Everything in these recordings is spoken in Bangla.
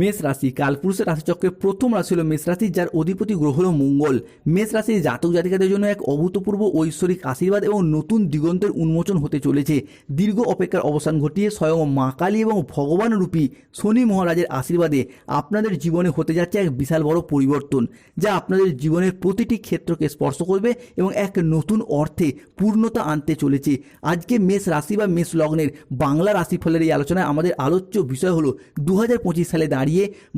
মেষ রাশি, কালপুরুষের রাশিচক্রের প্রথম রাশি হল মেষ রাশি, যার অধিপতি গ্রহ হল মঙ্গল। মেষ রাশির জাতক জাতিকাদের জন্য এক অভূতপূর্ব ঐশ্বরিক আশীর্বাদ এবং নতুন দিগন্তের উন্মোচন হতে চলেছে। দীর্ঘ অপেক্ষার অবসান ঘটিয়ে স্বয়ং মা কালী এবং ভগবান রূপী শনি মহারাজের আশীর্বাদে আপনাদের জীবনে হতে যাচ্ছে এক বিশাল বড় পরিবর্তন, যা আপনাদের জীবনের প্রতিটি ক্ষেত্রকে স্পর্শ করবে এবং এক নতুন অর্থে পূর্ণতা আনতে চলেছে। আজকে মেষ রাশি বা মেষ লগ্নের বাংলা রাশিফলের এই আলোচনায় আমাদের আলোচ্য বিষয় হলো দু হাজার পঁচিশ সালে দাঁড়িয়ে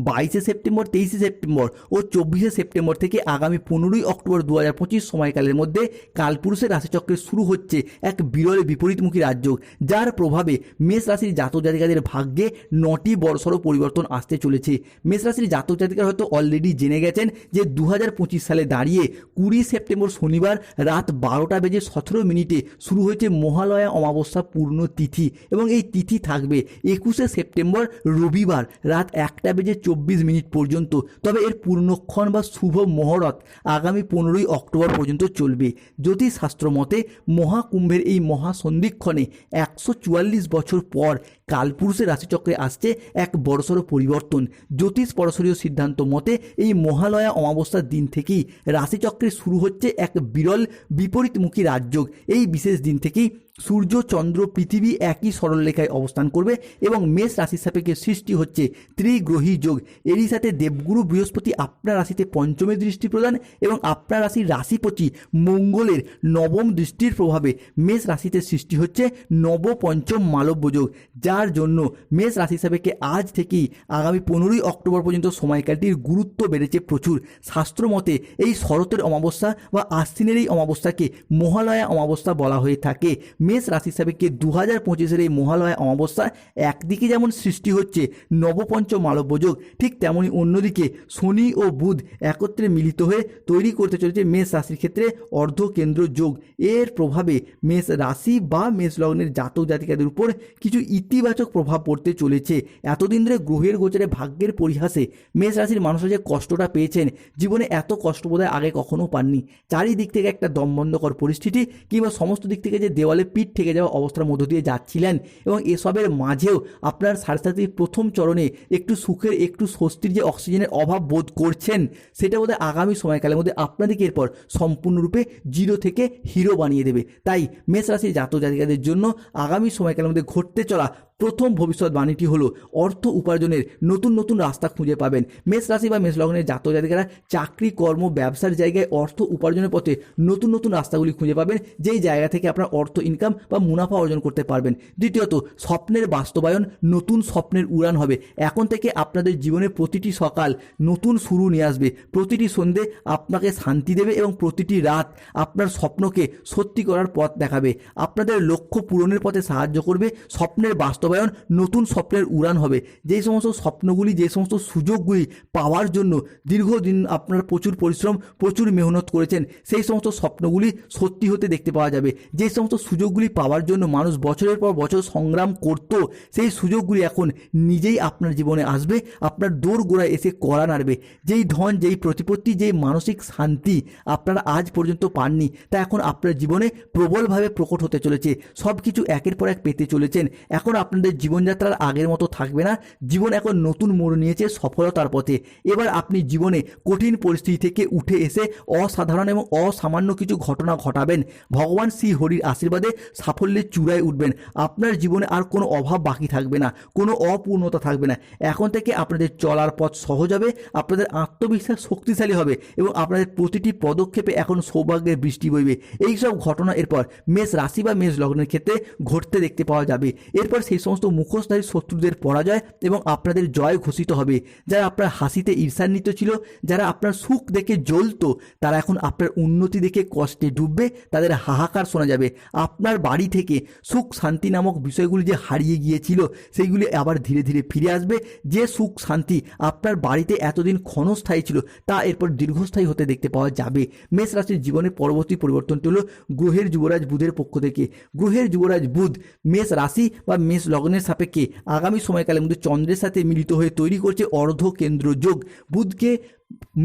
বাইশে সেপ্টেম্বর, তেইশে সেপ্টেম্বর ও চব্বিশে সেপ্টেম্বর থেকে আগামী পনেরোই অক্টোবর দু হাজার পঁচিশ সময়কালের মধ্যে কালপুরুষের রাশিচক্রে শুরু হচ্ছে এক বিরল বিপরীতমুখী রাজ্য, যার প্রভাবে মেষ রাশির জাতক জাতিকাদের ভাগ্যে নটি বড়সড় পরিবর্তন আসতে চলেছে। মেষ রাশির জাতক জাতিকারা হয়তো অলরেডি জেনে গেছেন যে দু হাজার পঁচিশ সালে দাঁড়িয়ে কুড়ি সেপ্টেম্বর শনিবার রাত বারোটা বেজে সতেরো মিনিটে শুরু হয়েছে মহালয়া অমাবস্যা পূর্ণ তিথি এবং এই তিথি থাকবে একুশে সেপ্টেম্বর রবিবার রাত একটা বেজে চব্বিশ মিনিট পর্যন্ত। তবে এর পূর্ণক্ষণ বা শুভ মহরত আগামী পনেরোই অক্টোবর পর্যন্ত চলবে। জ্যোতিষশাস্ত্র মতে, মহাকুম্ভের এই মহাসন্ধিক্ষণে একশো চুয়াল্লিশ বছর পর কালপুরুষের রাশিচক্রে আসছে এক বড়সড় পরিবর্তন। জ্যোতিষ পরশরীয় সিদ্ধান্ত মতে, এই মহালয়া অমাবস্যার দিন থেকেই রাশিচক্রে শুরু হচ্ছে এক বিরল, বিপরীতমুখী রাজযোগ। এই বিশেষ দিন থেকেই সূর্য, চন্দ্র, পৃথিবী একই সরলরেখায় অবস্থান করবে এবং মেষ রাশির সাপেক্ষে সৃষ্টি হচ্ছে ত্রিগ্রহী যোগ। এরই সাথে দেবগুরু বৃহস্পতি আপনার রাশিতে পঞ্চমে দৃষ্টি প্রদান এবং আপনার রাশির রাশিপতি মঙ্গলের নবম দৃষ্টির প্রভাবে মেষ রাশিতে সৃষ্টি হচ্ছে নব পঞ্চম মালব্য যোগ। যার জন্য মেষ রাশি সাপেক্ষে আজ থেকেই আগামী পনেরোই অক্টোবর পর্যন্ত সময়কালটির গুরুত্ব বেড়েছে প্রচুর। শাস্ত্র মতে এই শরতের অমাবস্যা বা আশ্বিনের এই অমাবস্যাকে মহালয়া অমাবস্যা বলা হয়ে থাকে। মেষ রাশি সাপেক্ষে দু হাজার পঁচিশের এই মহালয়া অমাবস্যা একদিকে যেমন সৃষ্টি হচ্ছে নবপঞ্চ মালব্য যোগ, ঠিক তেমনি অন্যদিকে শনি ও বুধ একত্রে মিলিত হয়ে তৈরি করতে চলেছে মেষ রাশির ক্ষেত্রে অর্ধকেন্দ্র যোগ। এর প্রভাবে মেষ রাশি বা মেষ লগ্নের জাতক জাতিকাদের উপর কিছু ইতিবাচক প্রভাব পড়তে চলেছে। এতদিন ধরে গ্রহের গোচরে ভাগ্যের পরিহাসে মেষ রাশির মানুষরা যে কষ্টটা পেয়েছেন, জীবনে এত কষ্ট বোধহয় আগে কখনো পাননি। চারিদিক থেকে একটা দমবন্ধকর পরিস্থিতি কিংবা সমস্ত দিক থেকে যে দেওয়ালে পিঠ থেকে যাওয়া অবস্থার মধ্য দিয়ে যাচ্ছিলেন এবং এসবের মাঝেও আপনার সাথে প্রথম চরণে একটু সুখের, একটু স্বস্তির যে অক্সিজেনের অভাব বোধ করছেন, সেটা বোধহয় আগামী সময়কালের মধ্যে আপনাদেরকে এরপর সম্পূর্ণরূপে জিরো থেকে হিরো বানিয়ে দেবে। তাই মেষ রাশির জাতক জাতিকাদের জন্য আগামী সময়কালের মধ্যে ঘটতে চলা প্রথম ভবিষ্যৎবাণীটি হলো অর্থ উপার্জনের নতুন নতুন রাস্তা খুঁজে পাবেন। মেষ রাশি বা মেষ লগ্নের জাতক জাতিকারা চাকরি, কর্ম, ব্যবসার জায়গায় অর্থ উপার্জনের পথে নতুন নতুন রাস্তাগুলি খুঁজে পাবেন, যেই জায়গা থেকে আপনার অর্থ ইনকাম বা মুনাফা অর্জন করতে পারবেন। দ্বিতীয়ত, স্বপ্নের বাস্তবায়ন নতুন স্বপ্নের উড়ান হবে। এখন থেকে আপনাদের জীবনে প্রতিটি সকাল নতুন শুরু নিয়ে আসবে। প্রতিটি সন্ধে আপনাকে শান্তি দেবে এবং প্রতিটি রাত আপনার স্বপ্নকে সত্যি করার পথ দেখাবে। আপনাদের লক্ষ্য পূরণের পথে সাহায্য করবে, স্বপ্নের বাস্তবায়ন নতুন স্বপ্নের উড়ান হবে। যেই সমস্ত স্বপ্নগুলি যে সমস্ত সুযোগগুলি পাওয়ার জন্য দীর্ঘদিন আপনার প্রচুর পরিশ্রম, প্রচুর মেহনত করেছেন, সেই সমস্ত স্বপ্নগুলি সত্যি হতে দেখতে পাওয়া যাবে। যে সমস্ত সুযোগগুলি পাওয়ার জন্য মানুষ বছরের পর বছর সংগ্রাম করত, সেই সুযোগগুলি এখন নিজেই আপনার জীবনে আসবে, আপনার দৌড় গোড়ায় এসে করা নাড়বে। যেই ধন, যেই প্রতিপত্তি, যেই মানসিক শান্তি আপনারা আজ পর্যন্ত পাননি, তা এখন আপনার জীবনে প্রবলভাবে প্রকট হতে চলেছে। সব কিছু একের পর এক পেতে চলেছেন। এখন আপনাদের জীবনযাত্রার আগের মতো থাকবে না। জীবন এখন নতুন মোড় নিয়েছে, সফলতার পথে। এবার আপনি জীবনে কঠিন পরিস্থিতি থেকে উঠে এসে অসাধারণ এবং অসামান্য কিছু ঘটনা ঘটাবেন। ভগবান শ্রী হরির আশীর্বাদে সাফল্যের চূড়ায় উঠবেন। আপনার জীবনে আর কোনো অভাব বাকি থাকবে না, কোনো অপূর্ণতা থাকবে না। এখন থেকে আপনাদের চলার পথ সহজ হবে, আপনাদের আত্মবিশ্বাস শক্তিশালী হবে এবং আপনাদের প্রতিটি পদক্ষেপে এখন সৌভাগ্যের বৃষ্টি বইবে। এইসব ঘটনা এরপর মেষ রাশি বা মেষ লগ্নের ক্ষেত্রে ঘটতে দেখতে পাওয়া যাবে। এরপর সেই সমস্ত মুখোশধারী শত্রুদের পরাজয় এবং আপনাদের জয় ঘোষিত হবে। যারা আপনার হাসিতে ঈর্ষান্বিত ছিল, যারা আপনার সুখ দেখে জ্বলতো, তারা এখন আপনার উন্নতি দেখে কষ্টে ডুববে, তাদের হাহাকার শোনা যাবে। আপনার বাড়ি থেকে সুখ শান্তি নামক বিষয়গুলি যে হারিয়ে গিয়েছিল, সেইগুলি আবার ধীরে ধীরে ফিরে আসবে। যে সুখ শান্তি আপনার বাড়িতে এতদিন ক্ষণস্থায়ী ছিল, তা এরপর দীর্ঘস্থায়ী হতে দেখতে পাওয়া যাবে। মেষ রাশির জীবনের পরবর্তী পরিবর্তনটি হলো, গ্রহের যুবরাজ বুধের পক্ষ থেকে। গ্রহের যুবরাজ বুধ মেষ রাশি বা মেষ লগ্নের সাপেক্ষে আগামী সময়কালের মধ্যে চন্দ্রের সাথে মিলিত হয়ে তৈরি করছে অর্ধ কেন্দ্র যোগ বুধকে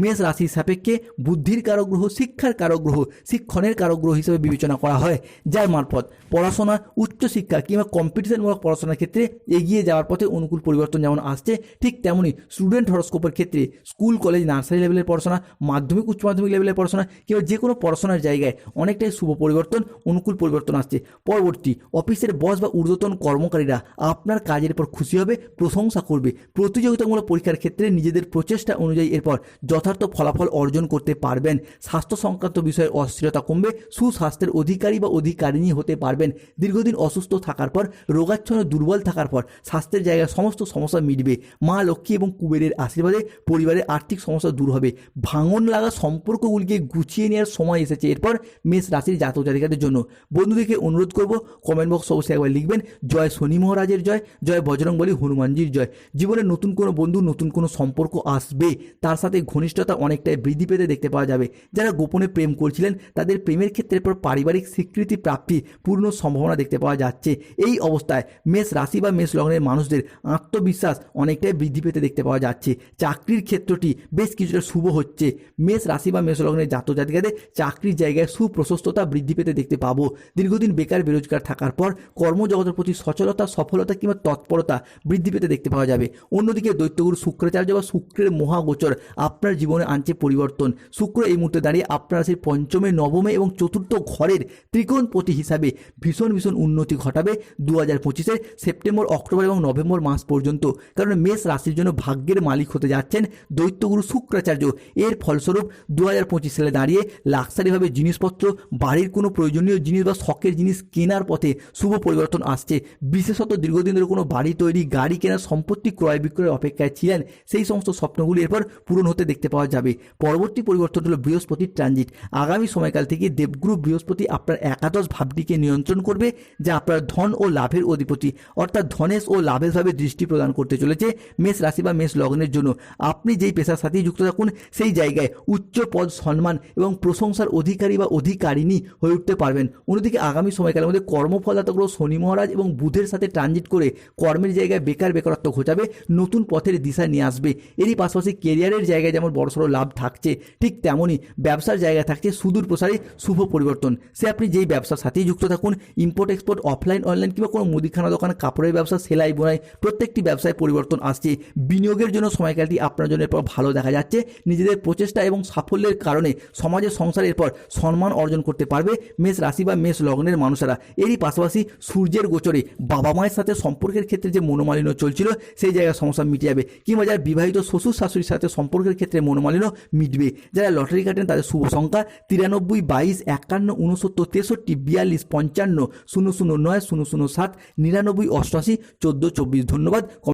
মেষ রাশির সাপেক্ষে বুদ্ধির কারক গ্রহ শিক্ষার কারক গ্রহ শিক্ষণের কারক গ্রহ হিসেবে বিবেচনা করা হয়। যার মারফত পড়াশোনা, উচ্চশিক্ষা কিংবা কম্পিটিশনমূলক পড়াশোনার ক্ষেত্রে এগিয়ে যাওয়ার পথে অনুকূল পরিবর্তন যেমন আসছে, ঠিক তেমনই স্টুডেন্ট হরস্কোপের ক্ষেত্রে স্কুল, কলেজ, নার্সারি লেভেলের পড়াশোনা, মাধ্যমিক, উচ্চ মাধ্যমিক লেভেলের পড়াশোনা কিংবা যে কোনো পড়াশোনার জায়গায় অনেকটাই শুভ পরিবর্তন, অনুকূল পরিবর্তন আসছে। পরবর্তী অফিসের বস বা ঊর্ধ্বতন কর্মকারীরা আপনার কাজের পর খুশি হবে, প্রশংসা করবে। প্রতিযোগিতামূলক পরীক্ষার ক্ষেত্রে নিজেদের প্রচেষ্টা অনুযায়ী এরপর যথার্থ ফলাফল অর্জন করতে পারবেন। স্বাস্থ্য সংক্রান্ত বিষয়ে অস্থিরতা কমবে, সুস্বাস্থ্যের অধিকারী বা অধিকারিণী হতে পারবেন। দীর্ঘদিন অসুস্থ থাকার পর, রোগাচ্ছন্ন, দুর্বল থাকার পর, স্বাস্থ্যের জায়গায় সমস্ত সমস্যা মিটবে। মা লক্ষ্মী এবং কুবেরের আশীর্বাদে পরিবারের আর্থিক সমস্যা দূর হবে। ভাঙন লাগা সম্পর্কগুলিকে গুছিয়ে নেওয়ার সময় এসেছে। এরপর মেষ রাশির জাতক জাতিকাদের জন্য। বন্ধুদেরকে অনুরোধ করব কমেন্ট বক্স অবশ্যই একবার লিখবেন। জয় শনি মহারাজের জয় জয় বজরং বলি হনুমানজির জয়। জীবনে নতুন কোনো বন্ধু, নতুন কোনো সম্পর্ক আসবে। তার সাথে ঘনিষ্ঠতা অনেকটাই বৃদ্ধি পেতে দেখতে পাওয়া যাবে। যারা গোপনে প্রেম করছিলেন, তাদের প্রেমের ক্ষেত্রে পর পারিবারিক স্বীকৃতি প্রাপ্তি পূর্ণ সম্ভাবনা দেখতে পাওয়া যাচ্ছে। এই অবস্থায় মেষ রাশি বা মেষ লগ্নের মানুষদের আত্মবিশ্বাস অনেকটাই বৃদ্ধি পেতে দেখতে পাওয়া যাচ্ছে। চাকরির ক্ষেত্রটি বেশ কিছুটা শুভ হচ্ছে। মেষ রাশি বা মেষ লগ্নের জাতক জাতিকাদের চাকরির জায়গায় সুপ্রশস্ততা বৃদ্ধি পেতে দেখতে পাবো। দীর্ঘদিন বেকার বেরোজগার থাকার পর কর্মজগতের প্রতি সচলতা, সফলতা কিংবা তৎপরতা বৃদ্ধি পেতে দেখতে পাওয়া যাবে। অন্যদিকে দৈত্যগুরু শুক্রাচার্য বা শুক্রের মহাগোচর আপনার জীবনে আনছে পরিবর্তন। শুক্র এই মুহূর্তে দাঁড়িয়ে আপনার সেই পঞ্চমে, নবমে এবং চতুর্থ ঘরের ত্রিকোণ ত্রিকোণপতি হিসাবে ভীষণ ভীষণ উন্নতি ঘটাবে দু হাজার পঁচিশের সেপ্টেম্বর, অক্টোবর এবং নভেম্বর মাস পর্যন্ত। কারণ মেষ রাশির জন্য ভাগ্যের মালিক হতে যাচ্ছেন দৈত্যগুরু শুক্রাচার্য। এর ফলস্বরূপ দু হাজার পঁচিশ সালে দাঁড়িয়ে লাক্সারিভাবে জিনিসপত্র, বাড়ির কোনো প্রয়োজনীয় জিনিস বা শখের জিনিস কেনার পথে শুভ পরিবর্তন আসছে। বিশেষত দীর্ঘদিন ধরে কোনো বাড়ি তৈরি, গাড়ি কেনার সম্পত্তি ক্রয় বিক্রয়ের অপেক্ষায় ছিলেন। সেই সমস্ত স্বপ্নগুলি এরপর পূরণ হতে দেখতে পাওয়া যাবে। পরবর্তী পরিবর্তন হলো বৃহস্পতির ট্রানজিট। আগামী সময়কাল থেকে দেবগুরু বৃহস্পতি আপনার একাদশ ভাবটিকে নিয়ন্ত্রণ করবে, যা আপনার ধন ও লাভের অধিপতি। অর্থাৎ ধনেশ ও লাভের ভাবে দৃষ্টি প্রদান করতে চলেছে মেষ রাশি বা মেষ লগ্নের জন্য। আপনি যেই পেশার সাথেই যুক্ত থাকুন, সেই জায়গায় উচ্চ পদ, সম্মান এবং প্রশংসার অধিকারী বা অধিকারিণী হয়ে উঠতে পারবেন। অন্যদিকে আগামী সময়কালের মধ্যে কর্মফলদাতা গ্রহ শনি মহারাজ এবং বুধের সাথে ট্রানজিট করে কর্মের জায়গায় বেকার বেকারত্ব ঘটাবে নতুন পথের দিশা নিয়ে আসবে। এরই পাশাপাশি কেরিয়ারের জায়গায় যেমন বড়সড় লাভ থাকছে, ঠিক তেমনই ব্যবসার জায়গায় থাকছে সুদূর প্রসারী শুভ পরিবর্তন। সে আপনি যেই ব্যবসার সাথেই যুক্ত থাকুন ইম্পোর্ট এক্সপোর্ট অফলাইন অনলাইন কিংবা কোনো মুদিখানা দোকান, কাপড়ের ব্যবসা, সেলাই, বোনাই, প্রত্যেকটি ব্যবসায় পরিবর্তন আসছে। বিনিয়োগের জন্য সময়কালটি আপনার জন্য এরপর ভালো দেখা যাচ্ছে। নিজেদের প্রচেষ্টা এবং সাফল্যের কারণে সমাজের সংসার এরপর সম্মান অর্জন করতে পারবে মেষ রাশি বা মেষ লগ্নের মানুষেরা। এরই পাশাপাশি সূর্যের গোচরে বাবা মায়ের সাথে সম্পর্কের ক্ষেত্রে যে মনোমালিন্য চলছিল, সেই জায়গায় সমস্যা মিটে যাবে। কিংবা যারা বিবাহিত শ্বশুর শাশুড়ির সাথে সম্পর্কের ক্ষেত্রে মনোমালিন্য মিটবে। যারা লটারি কাটেন, তাদের শুভ সংখ্যা তিরানব্বই, বাইশ, একান্ন উনসত্তর তেষট্টি, বিয়াল্লিশ, পঞ্চান্ন, শূন্য শূন্য নয়, শূন্য শূন্য সাত, নিরানব্বই, অষ্টআশি, চোদ্দ, চব্বিশ। ধন্যবাদ।